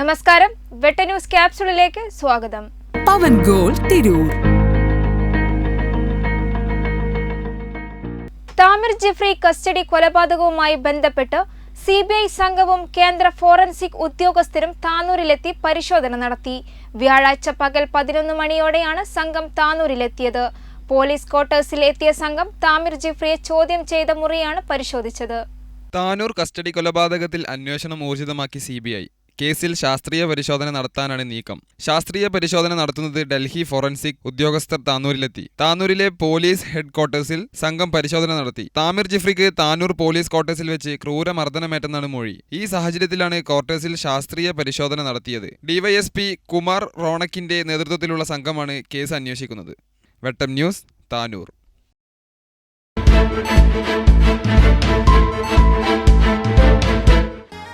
നമസ്കാരം. വെട്ട ന്യൂസ് ക്യാപ്സുളിലേക്ക് സ്വാഗതം. പവൻ ഗോൾ തിരൂർ. താമിർ ജിഫ്രി കസ്റ്റഡി കൊലപാതകവുമായി ബന്ധപ്പെട്ട് സി ബി ഐ സംഘവും കേന്ദ്ര ഫോറൻസിക് ഉദ്യോഗസ്ഥരും താനൂരിലെത്തി പരിശോധന നടത്തി. വ്യാഴാഴ്ച പകൽ പതിനൊന്ന് മണിയോടെയാണ് സംഘം താനൂരിലെത്തിയത്. പോലീസ് ക്വാർട്ടേഴ്സിൽ എത്തിയ സംഘം താമിർ ജിഫ്രിയെ ചോദ്യം ചെയ്ത മുറിയാണ് പരിശോധിച്ചത്. താനൂർ കസ്റ്റഡി കൊലപാതകത്തിൽ അന്വേഷണം ഊർജിതമാക്കി സി ബി ഐ കേസിൽ ശാസ്ത്രീയ പരിശോധന നടത്താനാണ് നീക്കം. ശാസ്ത്രീയ പരിശോധന നടത്തുന്നത് ഡൽഹി ഫോറൻസിക് ഉദ്യോഗസ്ഥർ താനൂരിലെത്തി. താനൂരിലെ പോലീസ് ഹെഡ് ക്വാർട്ടേഴ്സിൽ സംഘം പരിശോധന നടത്തി. താമിർ ജിഫ്രിക്ക് താനൂർ പോലീസ് ക്വാർട്ടേഴ്സിൽ വെച്ച് ക്രൂരമർദ്ദനമേറ്റെന്നാണ് മൊഴി. ഈ സാഹചര്യത്തിലാണ് ക്വാർട്ടേഴ്സിൽ ശാസ്ത്രീയ പരിശോധന നടത്തിയത്. ഡിവൈഎസ്പി കുമാർ റോണക്കിന്റെ നേതൃത്വത്തിലുള്ള സംഘമാണ് കേസ് അന്വേഷിക്കുന്നത്. വെട്ടം ന്യൂസ് താനൂർ.